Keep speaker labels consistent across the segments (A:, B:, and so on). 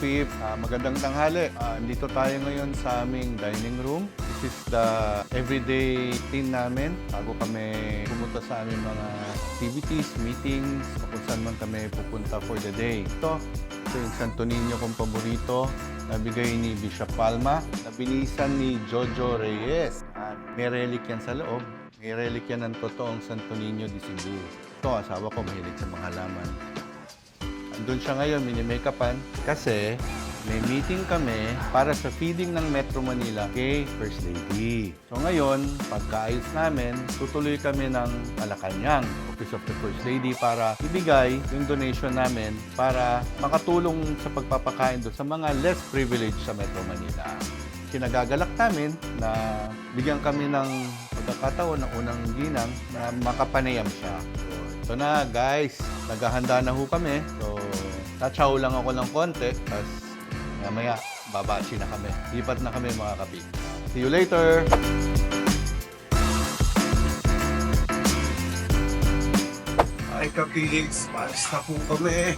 A: kapip, Ah, magandang tanghali. Ah, dito tayo ngayon sa aming dining room. This is the everyday routine namin bago kami pumunta sa aming mga activities, meetings, o kung saan man kami pupunta for the day. Ito, ito yung Santo Niño kong paborito nabigay ni Bishop Palma, nabilisan ni Jojo Reyes. At may relic yan sa loob. May relic yan ng totoong Santo Niño de Cebu. Ito, asawa ko mahilig sa mga halaman. Andun siya ngayon, mini-makeupan, kasi may meeting kami para sa feeding ng Metro Manila kay First Lady. So ngayon, pagkaayos namin, tutuloy kami ng Malacanang, Office of the First Lady, para ibigay yung donation namin para makatulong sa pagpapakain doon sa mga less privileged sa Metro Manila. Kinagagalak namin na bigyan kami ng pagkakataon ng unang ginang na makapanayam siya. So, ito na guys, naghahanda na ho kami. So, tatsaw lang ako ng konti, tapos mamaya babachi na kami. Lipat na kami mga kapit. See you later! Hi kapigs, paris na po kami.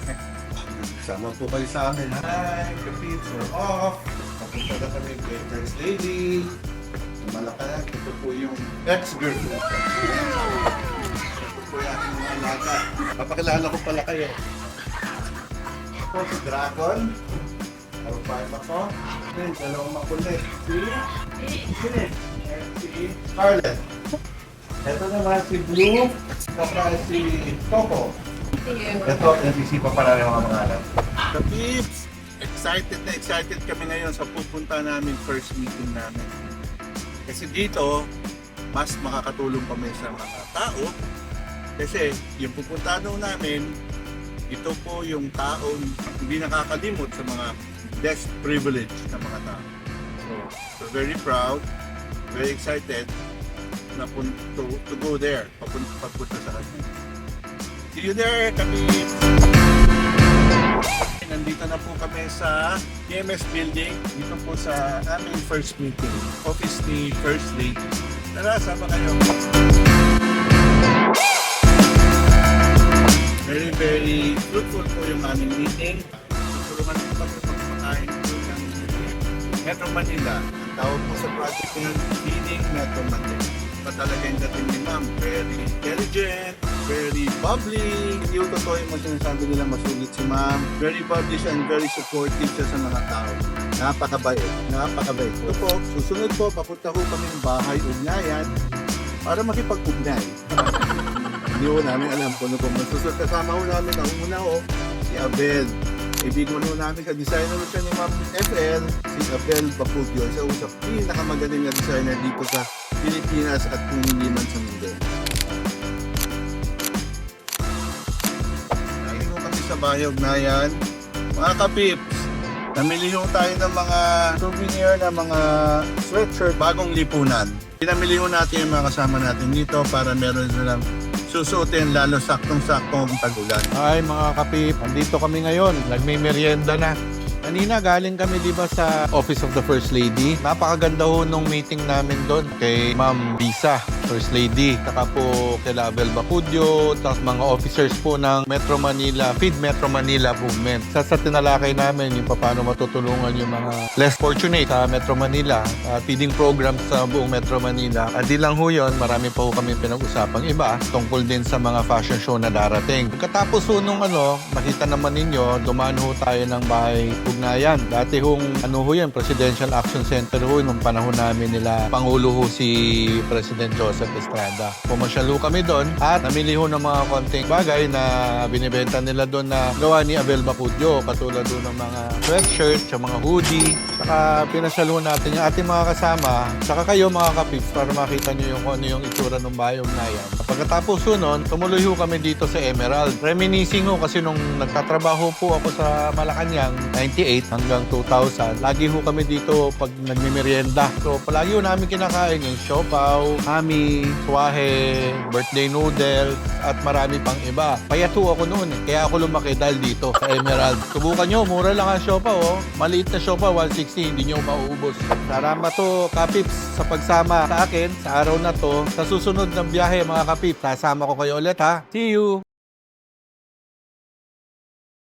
A: Sama po kayo sa amin. Hi kapigs, we're off. Papunta na kami kay Lady. Malakayan, ito po yung ex-girlfriend. Ito po yung aking alaga. Papakilala ko pala kayo. Ako si Dragon. Five ako. Then, dalawang makulit. Si? Sino? Si Scarlett. Ito naman si Blue. Saka si Coco. Ito, nagsisipa para yung mga mga alam. Kapips! Excited na excited kami ngayon sa pupunta namin first meeting namin. Kasi dito, mas makakatulong kami sa mga tao. Kasi yung pupunta namin, ito po yung taong hindi nakakalimot sa mga less privileged na mga tao. So, we're very proud, very excited na pun- to, to go there, papunta, papunta sa kanya. See you there, kami! Nandito na po kami sa EMS building, dito po sa aming first meeting, office ni First Lady. Tara, sama kayo. Very, fruitful po yung aming meeting. Tulungan po kami pagpakain po ng Metro Manila. Ang tawag po sa project na Feeding Metro Manila. Pa talaga yung dating ni Ma'am. Very intelligent, very bubbly. Hindi yung totoo yung sinasabi nila masulit si Ma'am. Very bubbly siya and very supportive siya sa mga tao. Napakabait. Napakabait. Ito po, susunod po, papunta ko kami ng bahay ugnayan para makipag-ugnay. Hindi ko namin alam kung ano po masusunod. Kasama ko namin ang una ko, si Abel. Ibigon ko namin sa designer siya ni Ma'am FL, si Abel Bacugio. Siya usap, pinakamagaling na designer dito sa Pilipinas at kung hindi man sa mundo. Ayun ko kami sa Bayog na yan. Mga kapips, namili ho tayo ng mga souvenir na mga sweatshirt bagong lipunan. Pinamili ho natin yung mga kasama natin dito para meron silang susuotin lalo saktong-saktong tag-ulan. Ay mga kapip, andito kami ngayon. Nagme-merienda na. Kanina galing kami di ba sa Office of the First Lady. Napakaganda ho nung meeting namin doon kay Ma'am Bisa, First Lady. Saka po kay Abel Bacudio, tapos mga officers po ng Metro Manila, Feed Metro Manila Movement. Sa, sa tinalakay namin yung paano matutulungan yung mga less fortunate sa Metro Manila, uh, feeding program sa buong Metro Manila. At di lang ho yun, marami pa ho kami pinag-usapang iba tungkol din sa mga fashion show na darating. Pagkatapos ho nung ano, makita naman ninyo, dumaan ho tayo ng bahay ugnayan. Dati hong ano ho yan, Presidential Action Center ho, nung panahon namin nila Pangulo ho si President Joseph Estrada. Pumasyal ho kami doon at namili ho ng mga konting bagay na binibenta nila doon na gawa ni Abel Bacudio. Katulad doon ng mga sweatshirt, sa mga hoodie. Saka pinasyal ho natin yung ating mga kasama. Saka kayo mga kapips para makita nyo yung ano yung itsura ng bahay ugnayan. Pagkatapos ho nun, tumuloy ho kami dito sa Emerald. Reminiscing ho kasi nung nagtatrabaho po ako sa Malacanang, 98 hanggang 2000, lagi ho kami dito pag nagmimerienda. So palagi ho namin kinakain yung siopaw, hami, swahe, birthday noodles, at marami pang iba. Payat ho ako noon eh. Kaya ako lumaki dahil dito sa Emerald. Subukan nyo, mura lang ang siopaw oh. Maliit na siopaw, 160, hindi nyo mauubos. Salamat to, Kapips, sa pagsama sa akin sa araw na to. Sa susunod na biyahe mga Kapips, sasama ko kayo ulit ha. See you!